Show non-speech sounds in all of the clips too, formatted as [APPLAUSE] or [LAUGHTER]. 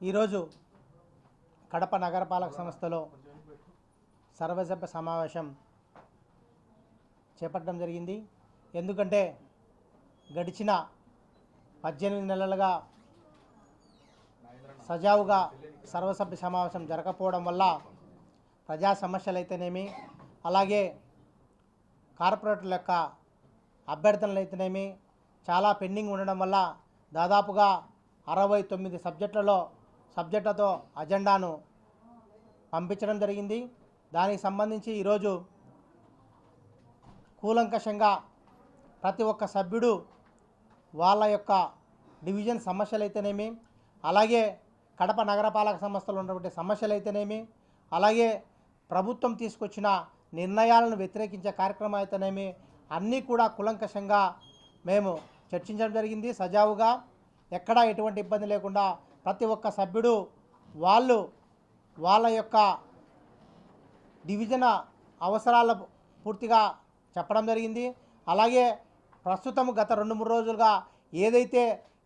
ఈరోజు కడప నగరపాలక సంస్థలో సర్వసభ్య సమావేశం చేపట్టడం జరిగింది. ఎందుకంటే గడిచిన పద్దెనిమిది నెలలుగా సజావుగా సర్వసభ్య సమావేశం జరగకపోవడం వల్ల ప్రజా సమస్యలు అయితేనేమి అలాగే కార్పొరేటర్ల యొక్క అభ్యర్థనలు అయితేనేమి చాలా పెండింగ్ ఉండడం వల్ల దాదాపుగా అరవై తొమ్మిది సబ్జెక్టులలో సబ్జెక్టులతో అజెండాను పంపించడం జరిగింది. దానికి సంబంధించి ఈరోజు కూలంకషంగా ప్రతి ఒక్క సభ్యుడు వాళ్ళ యొక్క డివిజన్ సమస్యలు అయితేనేమి అలాగే కడప నగరపాలక సంస్థలు ఉన్నటువంటి సమస్యలు అయితేనేమి అలాగే ప్రభుత్వం తీసుకొచ్చిన నిర్ణయాలను వ్యతిరేకించే కార్యక్రమం అయితేనేమి అన్నీ కూడా కులంకషంగా మేము చర్చించడం జరిగింది. సజావుగా ఎక్కడా ఎటువంటి ఇబ్బంది లేకుండా ప్రతి ఒక్క సభ్యుడు వాళ్ళు వాళ్ళ యొక్క డివిజన్ అవసరాల పూర్తిగా చెప్పడం జరిగింది. అలాగే ప్రస్తుతం గత రెండు మూడు రోజులుగా ఏదైతే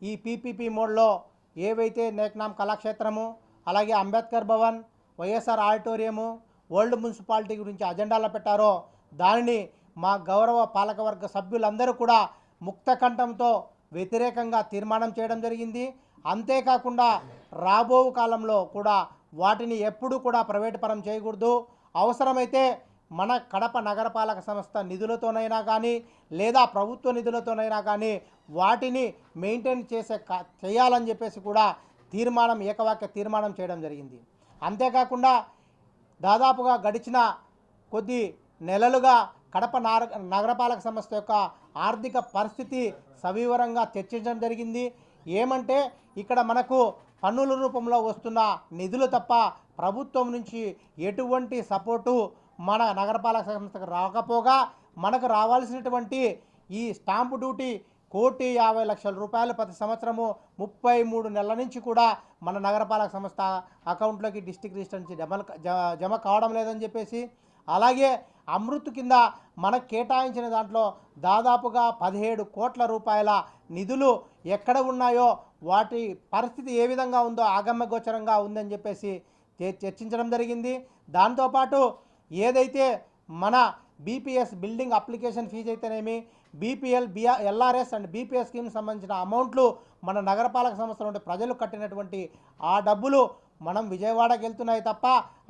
ఈ పీపీపీ మోడ్లో ఏవైతే నేక్నాం కళాక్షేత్రము అలాగే Ambedkar Bhavan YSR auditorium old municipality గురించి అజెండాలో పెట్టారో దానిని మా గౌరవ పాలకవర్గ సభ్యులందరూ కూడా ముక్త కంఠంతో వ్యతిరేకంగా తీర్మానం చేయడం జరిగింది. అంతేకాకుండా రాబో కాలంలో కూడా వాటిని ఎప్పుడూ కూడా ప్రైవేట్ పరం చేయకూడదు. అవసరమైతే మన కడప నగరపాలక సంస్థ నిధులతోనైనా కానీ లేదా ప్రభుత్వ నిధులతోనైనా కానీ వాటిని మెయింటైన్ చేసే చేయాలని చెప్పేసి కూడా తీర్మానం ఏకవాక్య తీర్మానం చేయడం జరిగింది. అంతేకాకుండా దాదాపుగా గడిచిన కొద్ది నెలలుగా కడప నగరపాలక సంస్థ యొక్క ఆర్థిక పరిస్థితి సవివరంగా చర్చించడం జరిగింది. ఏమంటే ఇక్కడ మనకు పన్నుల రూపంలో వస్తున్న నిధులు తప్ప ప్రభుత్వం నుంచి ఎటువంటి సపోర్టు మన నగరపాలక సంస్థకు రాకపోగా మనకు రావాల్సినటువంటి ఈ స్టాంపు డ్యూటీ కోటి యాభై లక్షల రూపాయలు ప్రతి సంవత్సరము ముప్పై మూడు నెలల నుంచి కూడా మన నగరపాలక సంస్థ అకౌంట్లోకి డిస్టిక్ రిజిస్టర్ నుంచి జమ జ- జమ కావడం లేదని చెప్పేసి అలాగే అమృత్ కింద మనకు కేటాయించిన దాంట్లో దాదాపుగా పదిహేడు కోట్ల రూపాయల నిధులు ఎక్కడ ఉన్నాయో వాటి పరిస్థితి ఏ విధంగా ఉందో ఆగమ్యగోచరంగా ఉందని చెప్పేసి చర్చించడం జరిగింది. దాంతోపాటు ఏదైతే మన బీపీఎస్ బిల్డింగ్ అప్లికేషన్ ఫీజు అయితేనేమి BPL BR LRS and BPS scheme సంబంధించిన అమౌంట్లు మన నగరపాలక సంస్థల నుండి ప్రజలు కట్టినటువంటి ఆ డబ్బులు మనం విజయవాడకి వెళ్తున్నాయి తప్ప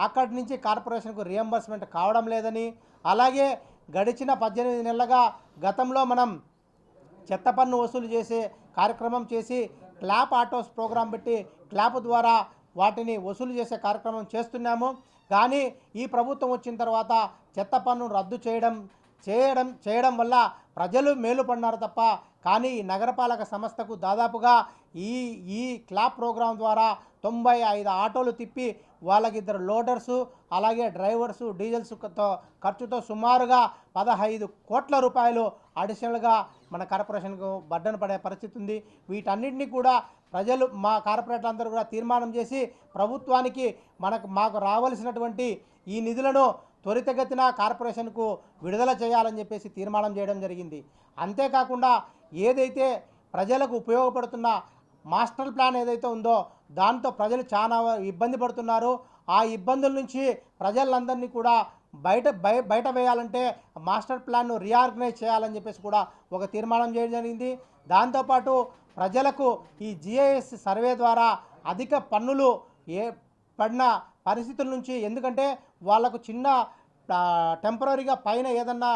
అక్కడి నుంచి కార్పొరేషన్కు రియంబర్స్మెంట్ కావడం లేదని. అలాగే గడిచిన పద్దెనిమిది నెలలుగా గతంలో మనం చెత్త పన్ను వసూలు చేసే కార్యక్రమం చేసి క్లాప్ ఆటోస్ ప్రోగ్రాం పెట్టి క్లాప్ ద్వారా వాటిని వసూలు చేసే కార్యక్రమం చేస్తున్నాము. కానీ ఈ ప్రభుత్వం వచ్చిన తర్వాత చెత్త పన్ను రద్దు చేయడం చేయడం చేయడం వల్ల ప్రజలు మేలు పడినారు తప్ప కానీ ఈ నగరపాలక సంస్థకు దాదాపుగా ఈ ఈ క్లాప్ ప్రోగ్రాం ద్వారా తొంభై ఐదు ఆటోలు తిప్పి వాళ్ళకి ఇద్దరు లోడర్సు అలాగే డ్రైవర్సు డీజిల్స్తో ఖర్చుతో సుమారుగా పదహైదు కోట్ల రూపాయలు అడిషనల్గా మన కార్పొరేషన్కు బడ్డన పడే పరిస్థితి ఉంది. వీటన్నిటిని కూడా ప్రజలు మా కార్పొరేటర్లు అందరూ కూడా తీర్మానం చేసి ప్రభుత్వానికి మనకు మాకు రావలసినటువంటి ఈ నిధులను త్వరితగతిన కార్పొరేషన్కు విడుదల చేయాలని చెప్పేసి తీర్మానం చేయడం జరిగింది. అంతేకాకుండా ఏదైతే ప్రజలకు ఉపయోగపడుతున్న మాస్టర్ ప్లాన్ ఏదైతే ఉందో దాంతో ప్రజలు చాలా ఇబ్బంది పడుతున్నారు. ఆ ఇబ్బందుల నుంచి ప్రజలందరినీ కూడా బయట బయ బయట వేయాలంటే మాస్టర్ ప్లాన్ను రీఆర్గనైజ్ చేయాలని చెప్పేసి కూడా ఒక తీర్మానం చేయడం జరిగింది. దాంతోపాటు ప్రజలకు ఈ జిఐఎస్ సర్వే ద్వారా అధిక పన్నులు ఏ పడిన పరిస్థితుల నుంచి ఎందుకంటే వాళ్ళకు చిన్న టెంపరీగా పైన ఏదన్నా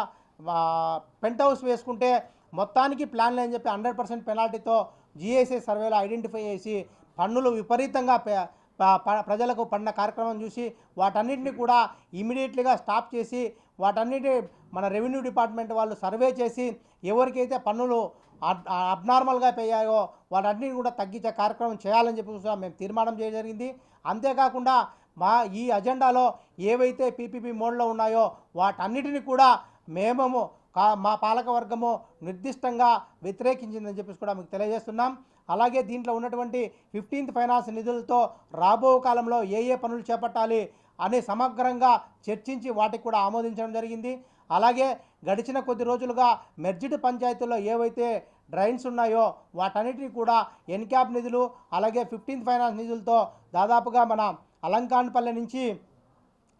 పెంట్ హౌస్ వేసుకుంటే మొత్తానికి ప్లాన్ లేని చెప్పి హండ్రెడ్ పర్సెంట్ పెనాల్టీతో జిఎస్ఏ సర్వేలో ఐడెంటిఫై చేసి పన్నులు విపరీతంగా ప్రజలకు పడిన కార్యక్రమం చూసి వాటన్నిటిని కూడా ఇమీడియట్లీగా స్టాప్ చేసి వాటన్నిటి మన రెవెన్యూ డిపార్ట్మెంట్ వాళ్ళు సర్వే చేసి ఎవరికైతే పన్నులు అబ్- అబ్నార్మల్గా పెయ్యాయో వాటన్నిటిని కూడా తగ్గించే కార్యక్రమం చేయాలని చెప్పి మేము తీర్మానం చేయడం జరిగింది. అంతేకాకుండా మా ఈ అజెండాలో ఏవైతే పీపీపీ మోడ్లో ఉన్నాయో వాటన్నిటిని కూడా మేము కా మా పాలక వర్గము నిర్దిష్టంగా వ్యతిరేకించిందని చెప్పేసి కూడా మీకు తెలియజేస్తున్నాం. అలాగే దీంట్లో ఉన్నటువంటి ఫిఫ్టీన్త్ ఫైనాన్స్ నిధులతో రాబో కాలంలో ఏ ఏ పనులు చేపట్టాలి అని సమగ్రంగా చర్చించి వాటికి కూడా ఆమోదించడం జరిగింది. అలాగే గడిచిన కొద్ది రోజులుగా మెర్జిడ్ పంచాయతీల్లో ఏవైతే డ్రైన్స్ ఉన్నాయో వాటన్నిటిని కూడా ఎన్క్యాప్ నిధులు అలాగే ఫిఫ్టీన్త్ ఫైనాన్స్ నిధులతో దాదాపుగా మన అలంకాన్పల్లె నుంచి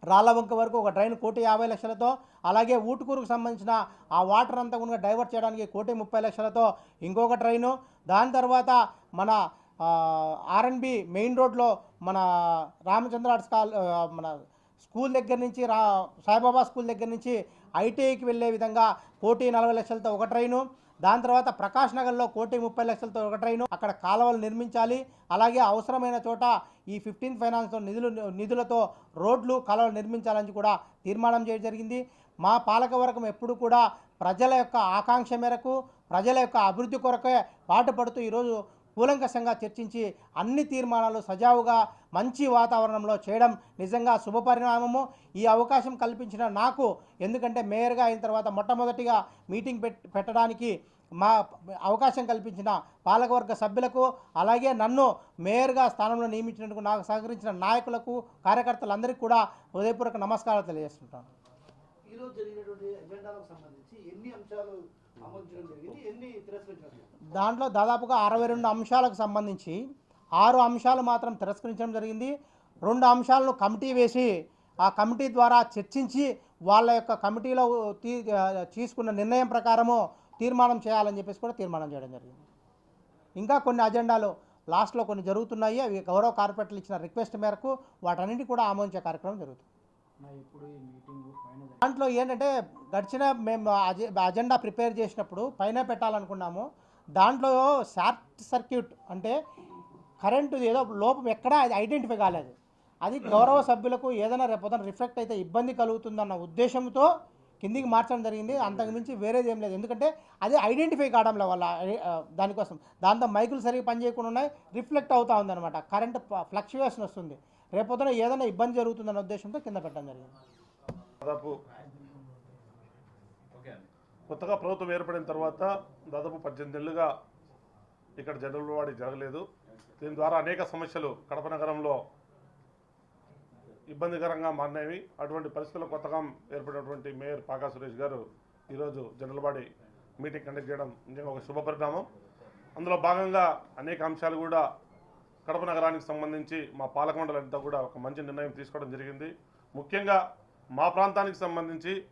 రాళ్ళవంక వరకు ఒక ట్రైన్ కోటి యాభై లక్షలతో అలాగే ఊటుకూరుకు సంబంధించిన ఆ వాటర్ అంతా కూడా డైవర్ట్ చేయడానికి కోటి ముప్పై లక్షలతో ఇంకొక ట్రైను. దాని తర్వాత మన ఆర్ఎన్బి మెయిన్ రోడ్లో మన రామచంద్ర ఆర్ట్స్ కాల్ మన స్కూల్ దగ్గర నుంచి రా సాయిబాబా స్కూల్ దగ్గర నుంచి ఐటీఐకి వెళ్ళే విధంగా కోటి నలభై లక్షలతో ఒక ట్రైను. దాని తర్వాత ప్రకాష్ నగర్లో కోటి ముప్పై లక్షలతో ఒక ట్రైను అక్కడ కాలువలు నిర్మించాలి. అలాగే అవసరమైన చోట ఈ ఫిఫ్టీన్ ఫైనాన్స్తో నిధులు నిధులతో రోడ్లు కాలువలు నిర్మించాలని కూడా తీర్మానం చేయడం జరిగింది. మా పాలకవర్గం ఎప్పుడు కూడా ప్రజల యొక్క ఆకాంక్ష మేరకు ప్రజల యొక్క అభివృద్ధి కొరకే పాటుపడుతూ ఈరోజు కూలంకషంగా చర్చించి అన్ని తీర్మానాలు సజావుగా మంచి వాతావరణంలో చేయడం నిజంగా శుభపరిణామము ఈ అవకాశం కల్పించిన నాకు ఎందుకంటే మేయర్గా అయిన తర్వాత మొట్టమొదటిగా మీటింగ్ పెట్ పెట్టడానికి మా అవకాశం కల్పించిన పాలకవర్గ సభ్యులకు అలాగే నన్ను మేయర్గా స్థానంలో నియమించినందుకు నాకు సహకరించిన నాయకులకు కార్యకర్తలందరికీ కూడా హృదయపూర్వక నమస్కారాలు తెలియజేస్తుంటాను. ఈరోజు జరిగినటువంటి ఎజెండాలకు సంబంధించి ఎన్ని అంశాలు దాంట్లో దాదాపుగా అరవై రెండు అంశాలకు సంబంధించి ఆరు అంశాలు మాత్రం తిరస్కరించడం జరిగింది. రెండు అంశాలను కమిటీ వేసి ఆ కమిటీ ద్వారా చర్చించి వాళ్ళ యొక్క కమిటీలో తీ తీసుకున్న నిర్ణయం ప్రకారము తీర్మానం చేయాలని చెప్పేసి కూడా తీర్మానం చేయడం జరిగింది. ఇంకా కొన్ని అజెండాలు లాస్ట్లో కొన్ని జరుగుతున్నాయి. అవి గౌరవ కార్పొరేటర్లు ఇచ్చిన రిక్వెస్ట్ మేరకు వాటన్నిటి కూడా ఆమోదించే కార్యక్రమం జరుగుతుంది. దాంట్లో ఏంటంటే గడిచిన మేము అజె- అజెండా ప్రిపేర్ చేసినప్పుడు పైన పెట్టాలనుకున్నాము. దాంట్లో షార్ట్ సర్క్యూట్ అంటే కరెంటు ఏదో లోపం ఎక్కడా అది ఐడెంటిఫై కాలేదు. అది గౌరవ సభ్యులకు ఏదైనా రేపొద్దున రిఫ్లెక్ట్ అయితే ఇబ్బంది కలుగుతుందన్న ఉద్దేశంతో కిందికి మార్చడం జరిగింది. అంతకుమించి వేరేది ఏం లేదు. ఎందుకంటే అది ఐడెంటిఫై కావడంలో వల్ల దానికోసం. దాంతో మైకులు సరిగ్గా పనిచేయకుండా ఉన్నాయి. రిఫ్లెక్ట్ అవుతా ఉందన్నమాట. కరెంట్ ఫ్లక్చువేషన్ వస్తుంది. రేపొద్దున ఏదైనా ఇబ్బంది జరుగుతుందన్న ఉద్దేశంతో కింద పెట్టడం జరిగింది. దాదాపు కొత్తగా ప్రభుత్వం ఏర్పడిన తర్వాత దాదాపు పద్దెనిమిది నెలలుగా ఇక్కడ జనరల్ వాడి జరగలేదు. దీని ద్వారా అనేక సమస్యలు కడప నగరంలో ఇబ్బందికరంగా మారినవి. అటువంటి పరిస్థితుల్లో కొత్తగా ఏర్పడినటువంటి మేయర్ పాకా సురేష్ గారు ఈరోజు జనరల్ బాడీ మీటింగ్ కండక్ట్ చేయడం నిజంగా ఒక శుభపరిణామం. అందులో భాగంగా అనేక అంశాలు కూడా కడప నగరానికి సంబంధించి మా పాలకమండలి అంతా కూడా ఒక మంచి నిర్ణయం తీసుకోవడం జరిగింది. ముఖ్యంగా మా ప్రాంతానికి సంబంధించి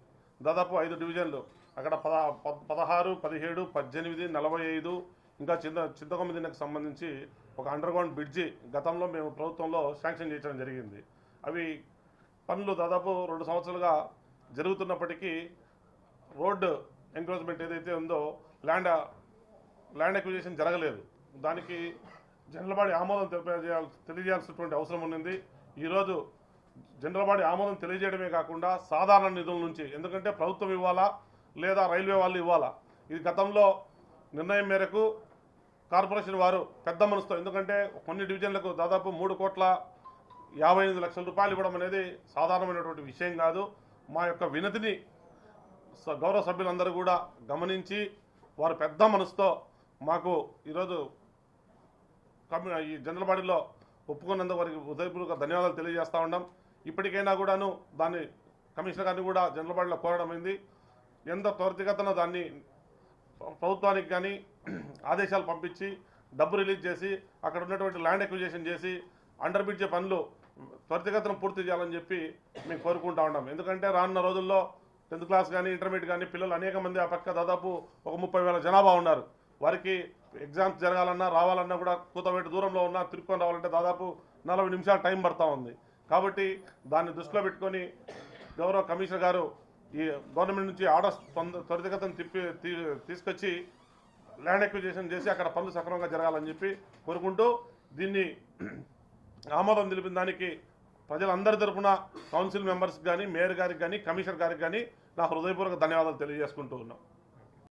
దాదాపు ఐదు డివిజన్లు అక్కడ పద ప- పదహారు పదిహేడు పద్దెనిమిది నలభై ఐదు ఇంకా చింత చింతకొమ్మిదికి సంబంధించి ఒక అండర్ గ్రౌండ్ బ్రిడ్జి గతంలో మేము ప్రభుత్వంలో శాంక్షన్ చేయడం జరిగింది. అవి పనులు దాదాపు రెండు సంవత్సరాలుగా జరుగుతున్నప్పటికీ రోడ్డు ఎంక్రోచ్మెంట్ ఏదైతే ఉందో ల్యాండ్ ల్యాండ్ అక్విజిషన్ జరగలేదు. దానికి జనరల్ బాడీ ఆమోదం తెలియజేయాలి తెలియజేయాల్సినటువంటి అవసరం ఉన్నది. ఈరోజు జనరల్ బాడీ ఆమోదం తెలియజేయడమే కాకుండా సాధారణ నిధుల నుంచి ఎందుకంటే ప్రభుత్వం ఇవ్వాలా లేదా రైల్వే వాళ్ళు ఇవ్వాలా? ఇది గతంలో నిర్ణయం మేరకు కార్పొరేషన్ వారు పెద్ద మనసుతో ఎందుకంటే కొన్ని డివిజన్లకు దాదాపు మూడు కోట్ల యాభై ఎనిమిది లక్షల రూపాయలు ఇవ్వడం అనేది సాధారణమైనటువంటి విషయం కాదు. మా యొక్క వినతిని స- గౌరవ సభ్యులందరూ కూడా గమనించి వారు పెద్ద మనసుతో మాకు ఈరోజు కమ్యూ ఈ జనరల్ బాడీలో ఒప్పుకున్నందుకు వారికి ఉదయపూర్వక ధన్యవాదాలు తెలియజేస్తూ ఉన్నాం ఇప్పటికైనా కూడాను దాన్ని కమిషనర్ గారిని కూడా జనరల్ బాడీలో కోరడం అయింది. ఎంత త్వరితగతన దాన్ని ప్రభుత్వానికి కానీ [CLEARS THROAT] ఆదేశాలు పంపించి డబ్బు రిలీజ్ చేసి అక్కడ ఉన్నటువంటి ల్యాండ్ ఎక్విజేషన్ చేసి అండర్ బ్రిడ్జ్ పనులు త్వరితగతన పూర్తి చేయాలని చెప్పి మేము కోరుకుంటా ఉన్నాం ఎందుకంటే రానున్న రోజుల్లో టెన్త్ క్లాస్ కానీ ఇంటర్మీడియట్ కానీ పిల్లలు అనేక మంది ఆ పక్క దాదాపు ఒక ముప్పై వేల జనాభా ఉన్నారు. వారికి ఎగ్జామ్స్ జరగాలన్నా రావాలన్నా కూడా కూతవేటు దూరంలో ఉన్నా తిరుక్కొని రావాలంటే దాదాపు నలభై నిమిషాలు టైం పడతా ఉంది. కాబట్టి దాన్ని దృష్టిలో పెట్టుకొని గౌరవ కమిషనర్ గారు ఈ గవర్నమెంట్ నుంచి ఆర్డర్స్ తొంద తిప్పి తీ- తీసుకొచ్చి ల్యాండ్ ఎక్విజేషన్ చేసి అక్కడ పనులు సక్రమంగా జరగాలని చెప్పి కోరుకుంటూ దీన్ని ఆమోదం తెలిపిన దానికి ప్రజలందరి తరపున కౌన్సిల్ మెంబర్స్ కానీ మేయర్ గారికి కానీ కమిషనర్ గారికి కానీ నా హృదయపూర్వక ధన్యవాదాలు తెలియజేసుకుంటూ ఉన్నాం.